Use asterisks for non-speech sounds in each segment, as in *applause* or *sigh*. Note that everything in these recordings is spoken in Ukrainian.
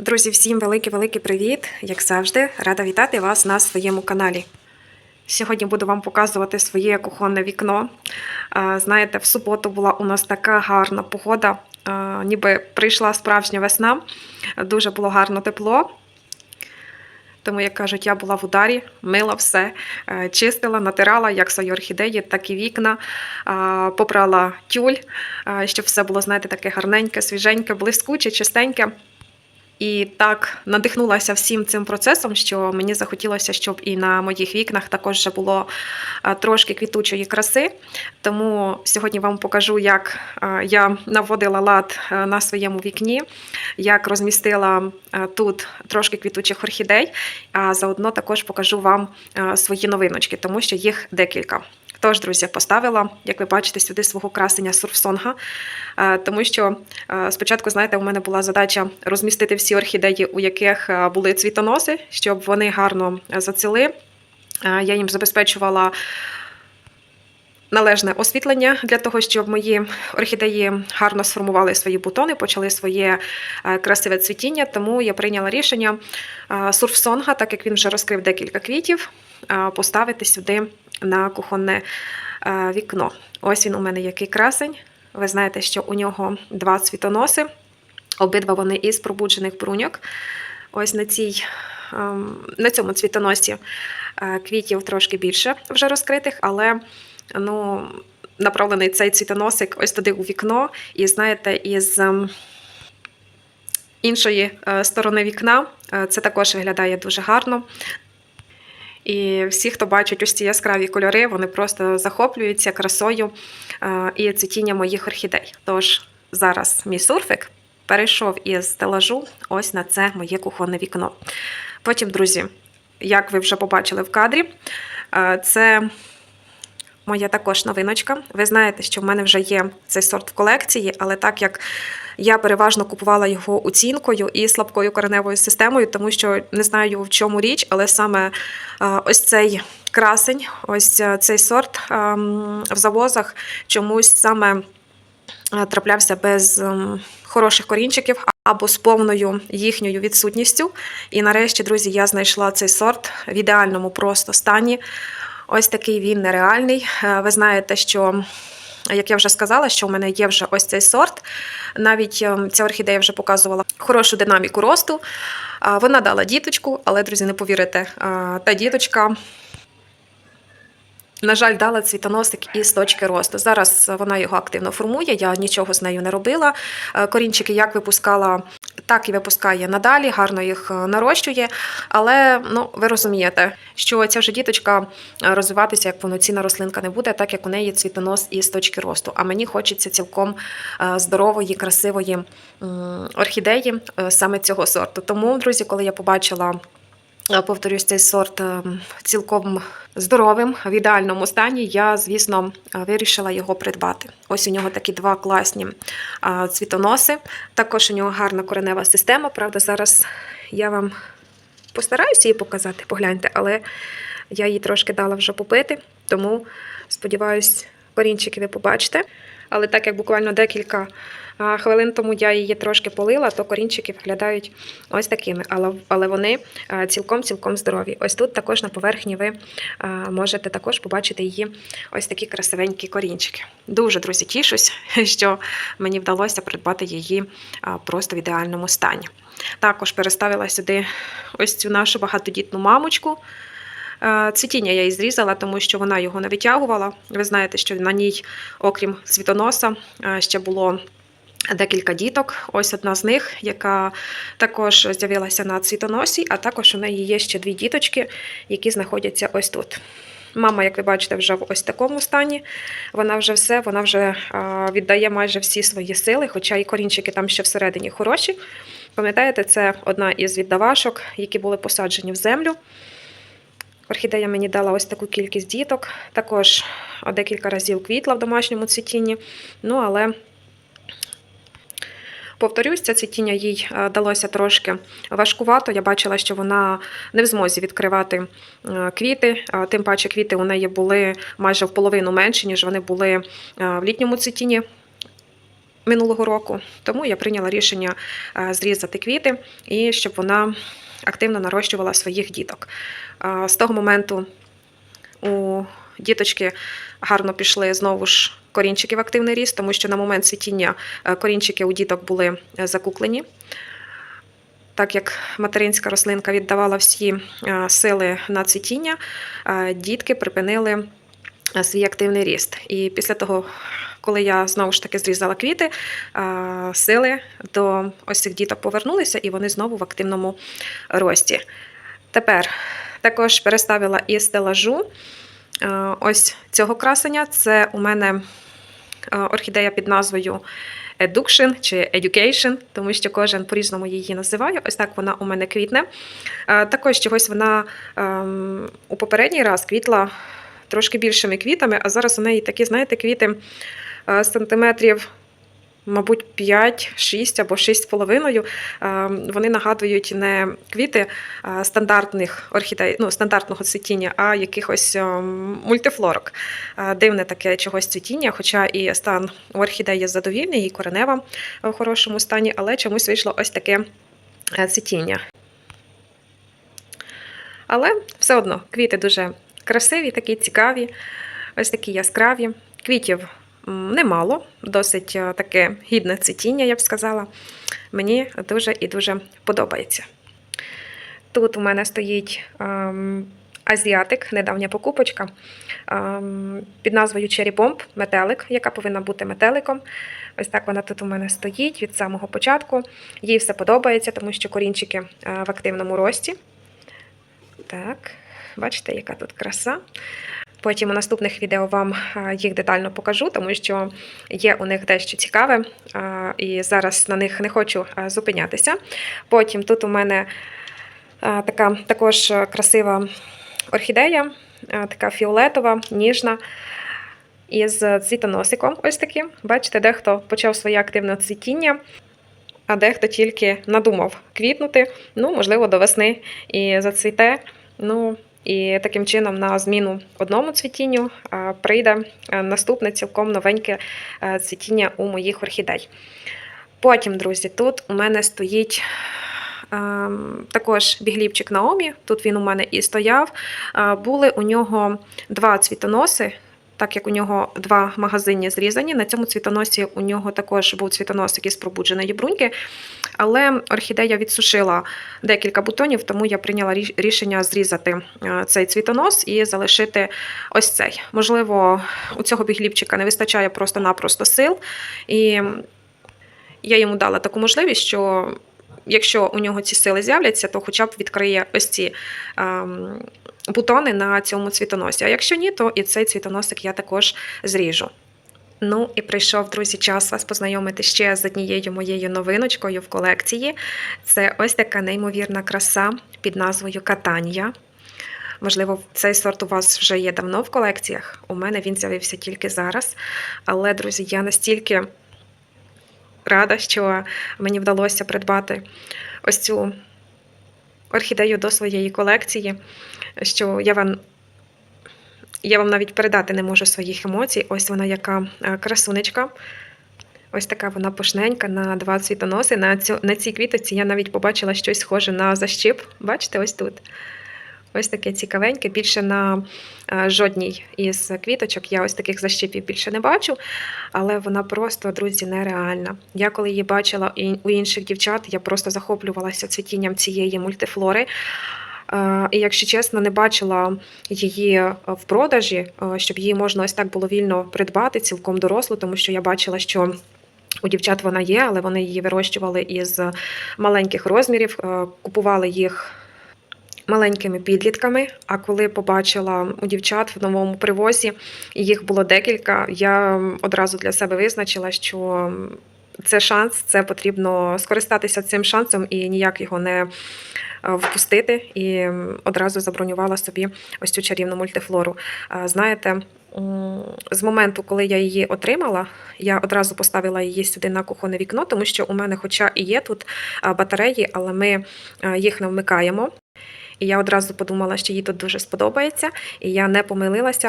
Друзі, всім великий-великий привіт! Як завжди, рада вітати вас на своєму каналі. Сьогодні буду вам показувати своє кухонне вікно. Знаєте, в суботу була у нас така гарна погода, ніби прийшла справжня весна. Дуже було гарно тепло. Тому, як кажуть, я була в ударі, мила все, е, чистила, натирала як свої орхідеї, так і вікна, попрала тюль, щоб все було, знаєте, таке гарненьке, свіженьке, блискуче, чистеньке. І так надихнулася всім цим процесом, що мені захотілося, щоб і на моїх вікнах також було е, трошки квітучої краси. Тому сьогодні вам покажу, як е, я наводила лад е, на своєму вікні, як розмістила тут трошки квітучих орхідей, а заодно також покажу вам свої новиночки, тому що їх декілька. Тож, друзі, поставила, як ви бачите, сюди свого красення сурфсонга, е, тому що е, спочатку, знаєте, у мене була задача розмістити всі орхідеї, у яких е, були цвітоноси, щоб вони гарно зацвіли. Я їм забезпечувала належне освітлення для того, щоб мої орхідеї гарно сформували свої бутони, почали своє е, красиве цвітіння. Тому я прийняла рішення е, сурфсонга, так як він вже розкрив декілька квітів, е, поставити сюди на кухонне е, вікно. Ось він у мене який красень. Ви знаєте, що у нього два цвітоноси, обидва вони із пробуджених бруньок. Ось на цій. ем, На цьому цвітоносі е, квітів трошки більше вже розкритих, але ну, направлений цей цвітоносик ось туди у вікно. І знаєте, із ем, іншої е, сторони вікна е, це також виглядає дуже гарно. І всі, хто бачить ось ці яскраві кольори, вони просто захоплюються красою е, і цвітінням моїх орхідей. Тож зараз мій сурфик перейшов із стелажу ось на це моє кухонне вікно. Потім, друзі, як ви вже побачили в кадрі, це моя також новиночка. Ви знаєте, що в мене вже є цей сорт в колекції, але так як я переважно купувала його оцінкою і слабкою кореневою системою, тому що не знаю в чому річ, але саме ось цей красень, ось е, цей сорт ем, в завозах чомусь саме е, траплявся без ем, хороших корінчиків або з повною їхньою відсутністю. І нарешті, друзі, я знайшла цей сорт в ідеальному просто стані. Ось такий він нереальний. Е, Ви знаєте, що. Як я вже сказала, що у мене є вже ось цей сорт. Навіть ем, ця орхідея вже показувала хорошу динаміку росту. Вона дала діточку, але, друзі, не повірите, та діточка, на жаль, дала цвітоносик із точки росту. Зараз вона його активно формує, я нічого з нею не робила. Е, Корінчики як випускала, так і випускає надалі, гарно їх е, нарощує. Але ну, ви розумієте, що ця вже діточка е, розвиватися як повноцінна рослинка не буде, так як у неї цвітонос із точки росту. А мені хочеться цілком здорової, красивої орхідеї саме цього сорту. Тому, друзі, коли я побачила. Е, Повторюсь, цей сорт е, цілком здоровим, в ідеальному стані. Я, звісно, е, вирішила його придбати. Ось у нього такі два класні цвітоноси. Також у нього гарна коренева система. Правда, зараз я вам постараюся її показати, погляньте, але я її трошки дала вже попити, тому сподіваюсь, корінчики ви побачите. Але так як буквально декілька хвилин тому я її трошки полила, то корінчики виглядають ось такими, але, вони цілком-цілком здорові. Ось тут також на поверхні ви можете також побачити її ось такі красивенькі корінчики. Дуже, друзі, тішусь, *laughs* що мені вдалося придбати її просто в ідеальному стані. Також переставила сюди ось цю нашу багатодітну мамочку. Е, Цвітіння я її зрізала, тому що вона його не витягувала. Ви знаєте, що на ній, окрім світоноса, е, ще було декілька діток. Ось одна з них, яка також з'явилася на цвітоносі, а також у неї є ще дві діточки, які знаходяться ось тут. Мама, як ви бачите, вже в ось такому стані. Вона вже все, вона вже е, віддає майже всі свої сили, хоча і корінчики там ще всередині хороші. Пам'ятаєте, це одна із віддавашок, які були посаджені в землю. Орхідея мені дала ось таку кількість діток. Також декілька разів квітла в домашньому цвітінні. Ну, але, повторюсь, це цвітіння їй далося трошки важкувато. Я бачила, що вона не в змозі відкривати квіти. Тим паче квіти у неї були майже в половину менші, ніж вони були в літньому цвітінні. Минулого року, тому я прийняла рішення е, зрізати квіти і щоб вона активно нарощувала своїх діток. Е, З того моменту у діточки гарно пішли знову ж корінчики в активний ріст, тому що на момент цвітіння е, корінчики у діток були закуклені. Так як материнська рослинка віддавала всі сили на цвітіння, дітки припинили свій активний ріст. І після того, коли я знову ж таки зрізала квіти, е, сили до ось цих діток повернулися, і вони знову в активному рості. Тепер також переставила із стелажу е, ось цього красення. Це у мене е, орхідея під назвою Eduction чи Education, тому що кожен по-різному її називає. Ось так вона у мене квітне. Також чогось вона ем, у попередній раз квітла трошки більшими квітами, а зараз у неї такі, знаєте, квіти сантиметрів. Мабуть, 5, 6 або 6,5. Е, Вони нагадують не квіти стандартних орхідей, ну, стандартного цвітіння, а якихось е, мультифлорок. Дивне таке чогось цвітіння, хоча і стан у орхідеї задовільний, і коренева в хорошому стані, але чомусь вийшло ось таке е, цвітіння. Але все одно квіти дуже красиві, такі цікаві, ось такі яскраві. Квітів немало, досить е, таке гідне цвітіння, я б сказала. Мені дуже і дуже подобається. Тут у мене стоїть ем, азіатик, недавня покупочка ем, під назвою Cherry Bomb, метелик, яка повинна бути метеликом. Ось так вона тут у мене стоїть від самого початку. Їй все подобається, тому що корінчики е, в активному рості. Так, бачите, яка тут краса. Потім у наступних відео вам е, їх детально покажу, тому що є у них дещо цікаве, е, і зараз на них не хочу е, зупинятися. Потім тут у мене така також красива орхідея, така фіолетова, ніжна. Із цвітоносиком, ось таким. Бачите, дехто почав своє активне цвітіння, а дехто тільки надумав квітнути, ну, можливо, до весни і зацвіте. Ну, і таким чином на зміну одному цвітінню прийде е, наступне цілком новеньке е, цвітіння у моїх орхідей. Потім, друзі, тут у мене стоїть. ем, Також бігліпчик Наомі, тут він у мене і стояв. Е, Були у нього два цвітоноси, так як у нього два магазині зрізані. На цьому цвітоносі у нього також був цвітоносик із пробудженої бруньки. Але орхідея відсушила декілька бутонів, тому я прийняла рішення зрізати е, цей цвітонос і залишити ось цей. Можливо, у цього бігліпчика не вистачає просто-напросто сил. І я йому дала таку можливість, що якщо у нього ці сили з'являться, то хоча б відкриє ось ці ем, бутони на цьому цвітоносі. А якщо ні, то і цей цвітоносик я також зріжу. Ну і прийшов, друзі, час вас познайомити ще з однією моєю новиночкою в колекції. Це ось така неймовірна краса під назвою Катанія. Можливо, цей сорт у вас вже є давно в колекціях. У мене він з'явився тільки зараз. Але, друзі, я настільки рада, що мені вдалося придбати ось цю орхідею до своєї колекції, що я вам. Я вам навіть передати не можу своїх емоцій. Ось вона яка е, красунечка. Ось така вона пушненька на два цвітоноси. На, цю, на цій квіточці я навіть побачила щось схоже на защип. Бачите, ось тут. Ось таке цікавеньке. Більше на е, жодній із квіточок я ось таких защипів більше не бачу, але вона просто, друзі, нереальна. Я коли її бачила у інших дівчат, я просто захоплювалася цвітінням цієї мультифлори. Е, І, якщо чесно, не бачила її е, в продажі, щоб її можна ось так було вільно придбати, цілком дорослу, тому що я бачила, що у дівчат вона є, але вони її вирощували із маленьких розмірів, купували їх маленькими підлітками. А коли побачила у дівчат в новому привозі, їх було декілька, я одразу для себе визначила, що це шанс, це потрібно скористатися цим шансом і ніяк його не е, впустити. І одразу забронювала собі ось цю чарівну мультифлору. Е, Знаєте, з моменту, коли я її отримала, я одразу поставила її сюди на кухонне вікно, тому що у мене, хоча і є тут е, батареї, але ми їх не вмикаємо. І я одразу подумала, що їй тут дуже сподобається, і я не помилилася.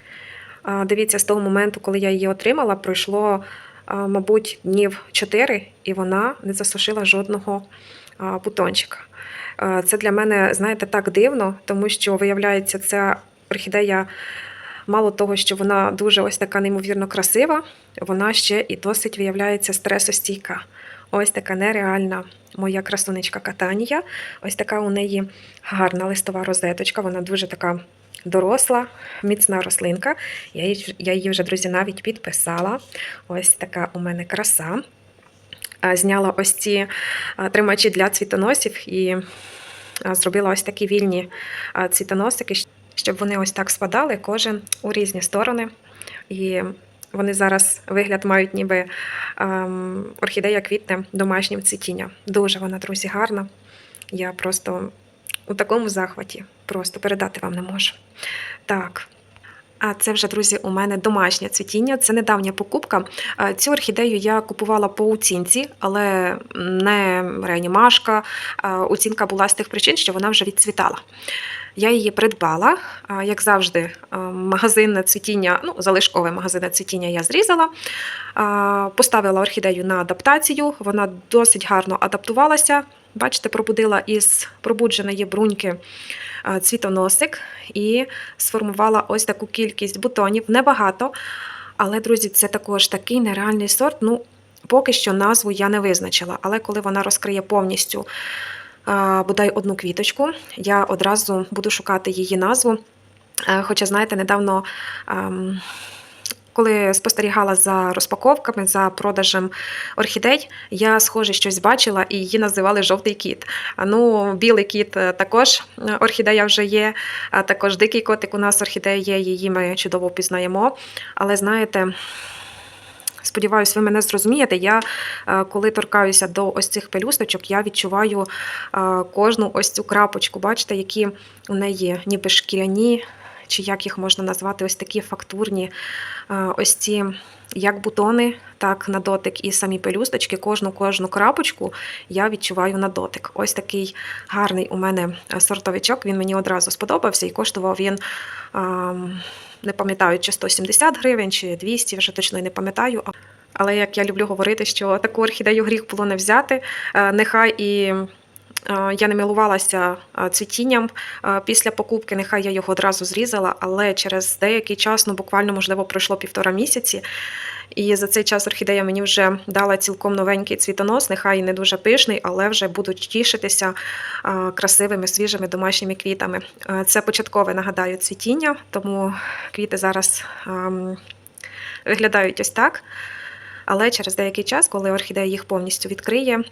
Дивіться, з того моменту, коли я її отримала, пройшло мабуть, днів 4, і вона не засушила жодного бутончика. Це для мене, знаєте, так дивно, тому що виявляється, ця орхідея. Мало того, що вона дуже ось така неймовірно красива, вона ще і досить виявляється стресостійка. Ось така нереальна моя красунечка Катанія. Ось така у неї гарна листова розеточка. Вона дуже така доросла, міцна рослинка. Я її, я її вже, друзі, навіть підписала. Ось така у мене краса. Зняла ось ці тримачі для цвітоносів і зробила ось такі вільні цвітоносики, щоб вони ось так спадали, кожен у різні сторони. І вони зараз вигляд мають, ніби ем, орхідея квітне домашнім цвітінням. Дуже вона, друзі, гарна. Я просто у такому захваті просто передати вам не можу. Так. А це вже, друзі, у мене домашнє цвітіння. Це недавня покупка. Е, Цю орхідею я купувала по оцінці, але не реанімашка. Е, Оцінка була з тих причин, що вона вже відцвітала. Я її придбала, як завжди, е, магазинне цвітіння, ну, залишкове магазинне цвітіння я зрізала. Поставила орхідею на адаптацію, вона досить гарно адаптувалася. Бачите, пробудила із пробудженої бруньки цвітоносик і сформувала ось таку кількість бутонів. Небагато, але, друзі, це також такий нереальний сорт. Ну, поки що назву я не визначила, але коли вона розкриє повністю бодай одну квіточку, я одразу буду шукати її назву. Е, Хоча, знаєте, недавно, ем, коли спостерігала за розпаковками, за продажем орхідей, я схоже щось бачила і її називали жовтий кіт. Ну, білий кіт е, також е, орхідея вже є, а також дикий котик у нас орхідея є, її ми чудово впізнаємо. Але знаєте. Сподіваюсь, ви мене зрозумієте. Я е, коли торкаюся до ось цих пелюсточок, я відчуваю е, кожну ось цю крапочку. Бачите, які у неї ніби шкіряні, чи як їх можна назвати, ось такі фактурні, е, ось ці як бутони, так на дотик, і самі пелюсточки, кожну кожну крапочку я відчуваю на дотик. Ось такий гарний у мене сортовичок. Він мені одразу сподобався і коштував він. Не пам'ятаю, чи 170 гривень, чи 200, вже точно не пам'ятаю. Але як я люблю говорити, що таку орхідею гріх було не взяти, е, нехай і я не милувалася е, цвітінням е, після покупки, нехай я його одразу зрізала, але через деякий час, ну буквально, можливо, пройшло півтора місяці. І за цей час орхідея мені вже дала цілком новенький цвітонос, нехай і не дуже пишний, але вже будуть тішитися красивими свіжими домашніми квітами. Е, Це початкове, нагадаю, цвітіння, тому квіти зараз виглядають ось так. Але через деякий час, коли орхідея їх повністю відкриє,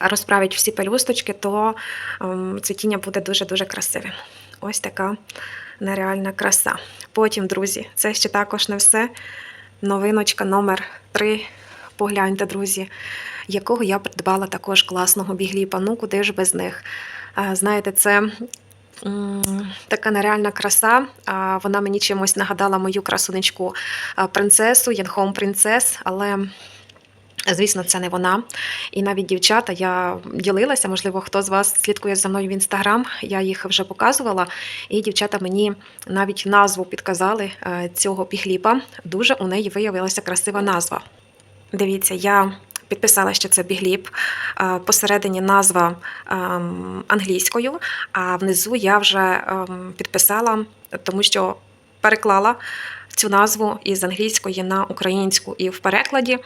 розправить всі пелюсточки, то ем, цвітіння буде дуже-дуже красивим. Ось така нереальна краса. Потім, друзі, це ще також не все. Новиночка номер 3 Погляньте, друзі, якого я придбала також класного бігліпа. Ну, куди ж без них? Знаєте, це така нереальна краса. Вона мені чимось нагадала мою красунечку принцесу, Янхом принцес, але. Звісно, це не вона. І навіть дівчата, я ділилася, можливо, хто з вас слідкує за мною в інстаграм, я їх вже показувала. І дівчата мені навіть назву підказали е, цього бігліпа. Дуже у неї виявилася красива назва. Дивіться, я підписала, що це бігліп. Е, Посередині назва ем, англійською, а внизу я вже ем, підписала, тому що переклала цю назву із англійської на українську. І в перекладі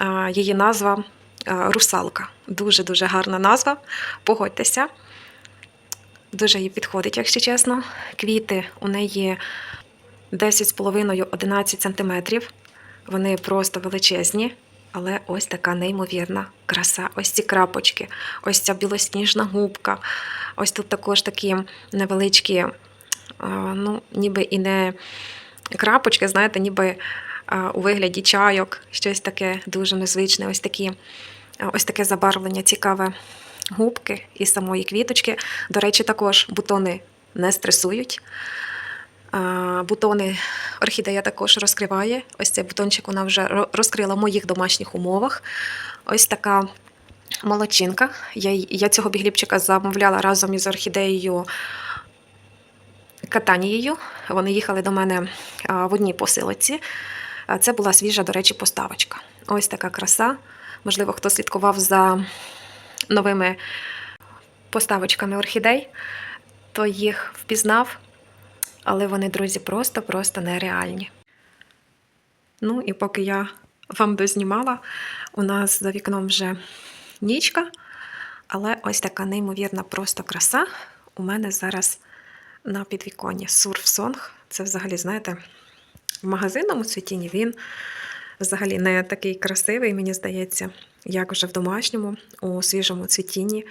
е, її назва е, русалка. Дуже дуже гарна назва. Погодьтеся. Дуже їй підходить, якщо чесно. Квіти у неї 10,5-11 см. Вони просто величезні. Але ось така неймовірна краса. Ось ці крапочки, ось ця білосніжна губка. Ось тут також такі невеличкі, ну, ніби і не крапочки, знаєте, ніби у вигляді чайок, щось таке дуже незвичне, ось такі, ось таке забарвлення, цікаве губки і самої квіточки. До речі, також бутони не стресують. Бутони орхідея також розкриває. Ось цей бутончик вона вже розкрила в моїх домашніх умовах. Ось така молодчинка. Я, я цього бігліпчика замовляла разом із орхідеєю Катанією. Вони їхали до мене в одній посилці. Це була свіжа, до речі, поставочка. Ось така краса. Можливо, хто слідкував за новими поставочками орхідей, то їх впізнав. Але вони, друзі, просто-просто нереальні. Ну і поки я вам дознімала, у нас за вікном вже нічка, але ось така неймовірна просто краса у мене зараз на підвіконні. Сонг. Це взагалі, знаєте, в магазинному цвітінні він взагалі не такий красивий, мені здається, як вже в домашньому, у свіжому цвітінні.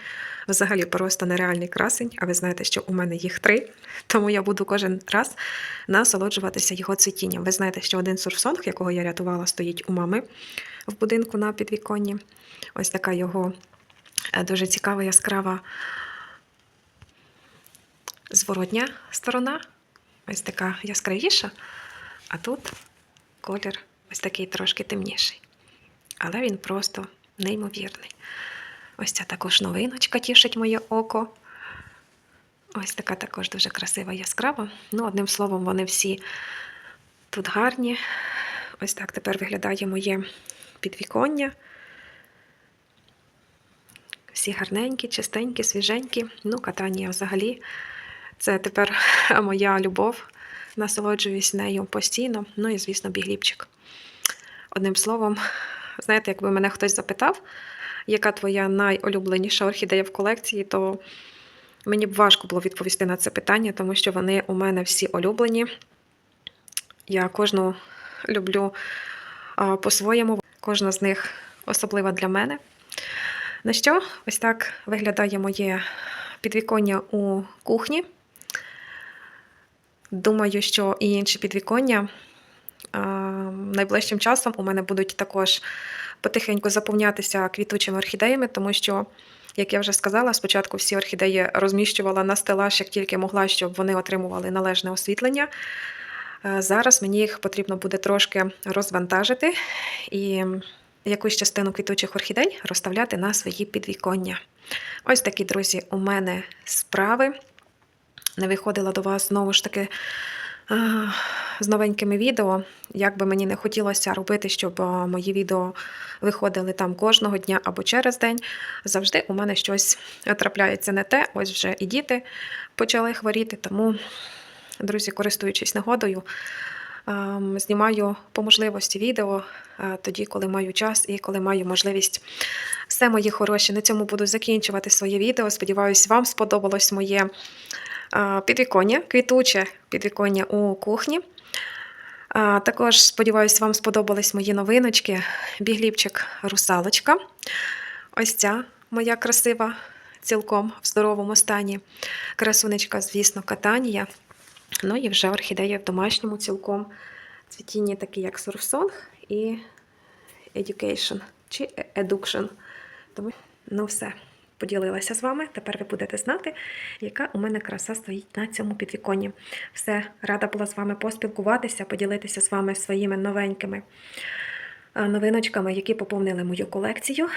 Взагалі просто нереальний красень. А ви знаєте, що у мене їх три, тому я буду кожен раз насолоджуватися його цвітінням. Ви знаєте, що один сурфсонг, якого я рятувала, стоїть у мами в будинку на підвіконні. Ось така його е, дуже цікава, яскрава зворотня сторона. Ось така яскравіша, а тут колір ось такий трошки темніший. Але він просто неймовірний. Ось ця також новиночка тішить моє око. Ось така також дуже красива яскрава. Ну, одним словом, вони всі тут гарні. Ось так тепер виглядає моє підвіконня. Всі гарненькі, чистенькі, свіженькі. Ну, катання взагалі. Це тепер *laughs* моя любов. Насолоджуюсь нею постійно. Ну і, звісно, бігліпчик. Одним словом, знаєте, якби мене хтось запитав, яка твоя найулюбленіша орхідея в колекції, то мені б важко було відповісти на це питання, тому що вони у мене всі улюблені. Я кожну люблю по-своєму, кожна з них особлива для мене. На що? Ось так виглядає моє підвіконня у кухні. Думаю, що і інші підвіконня найближчим часом у мене будуть також потихеньку заповнятися квітучими орхідеями, тому що, як я вже сказала, спочатку всі орхідеї розміщувала на стелаж, як тільки могла, щоб вони отримували належне освітлення. Зараз мені їх потрібно буде трошки розвантажити і якусь частину квітучих орхідей розставляти на свої підвіконня. Ось такі, друзі, у мене справи. Не виходила до вас знову ж таки з новенькими відео. Як би мені не хотілося робити, щоб мої відео виходили там кожного дня або через день. Завжди у мене щось трапляється не те. Ось вже і діти почали хворіти. Тому, друзі, користуючись нагодою, знімаю по можливості відео тоді, коли маю час і коли маю можливість. Все, мої хороші, на цьому буду закінчувати своє відео. Сподіваюсь, вам сподобалось моє підвіконня, квітуче підвіконня у кухні. Також сподіваюсь, вам сподобались мої новиночки. Бігліпчик русалочка. Ось ця моя красива, цілком в здоровому стані. Красунечка, звісно, катанія. Ну і вже орхідея в домашньому цілком. Цвітіння такі, як Surfsong і Education чи Eduction. Тому, ну все, поділилася з вами. Тепер ви будете знати, яка у мене краса стоїть на цьому підвіконні. Все, рада була з вами поспілкуватися, поділитися з вами своїми новенькими новиночками, які поповнили мою колекцію.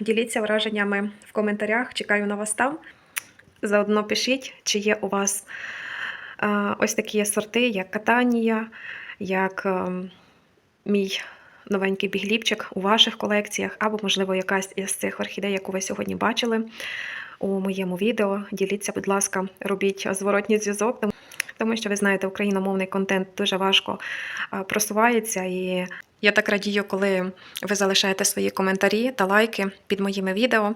Діліться враженнями в коментарях. Чекаю на вас там. Заодно пишіть, чи є у вас ось такі сорти, як катанія, як ем, мій новенький бігліпчик у ваших колекціях, або, можливо, якась із цих орхідей, яку ви сьогодні бачили у моєму відео. Діліться, будь ласка, робіть зворотній зв'язок, тому- що ви знаєте, україномовний контент дуже важко просувається. І я так радію, коли ви залишаєте свої коментарі та лайки під моїми відео.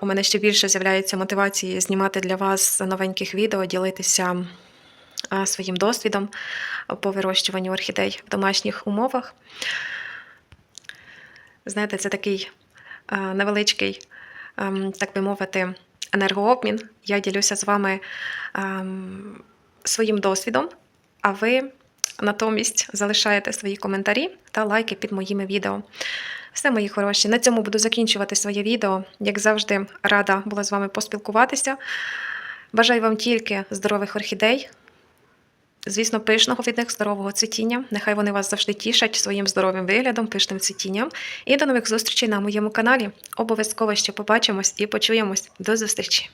У мене ще більше з'являється мотивації знімати для вас новеньких відео, ділитися своїм досвідом по вирощуванню орхідей в домашніх умовах. Знаєте, це такий невеличкий, ем, так би мовити, енергообмін. Я ділюся з вами ем, своїм досвідом, а ви натомість залишаєте свої коментарі та лайки під моїми відео. Все, мої хороші. На цьому буду закінчувати своє відео. Як завжди, рада була з вами поспілкуватися. Бажаю вам тільки здорових орхідей. Звісно, пишного від них здорового цвітіння. Нехай вони вас завжди тішать своїм здоровим виглядом, пишним цвітінням. І до нових зустрічей на моєму каналі. Обов'язково ще побачимось і почуємось. До зустрічі!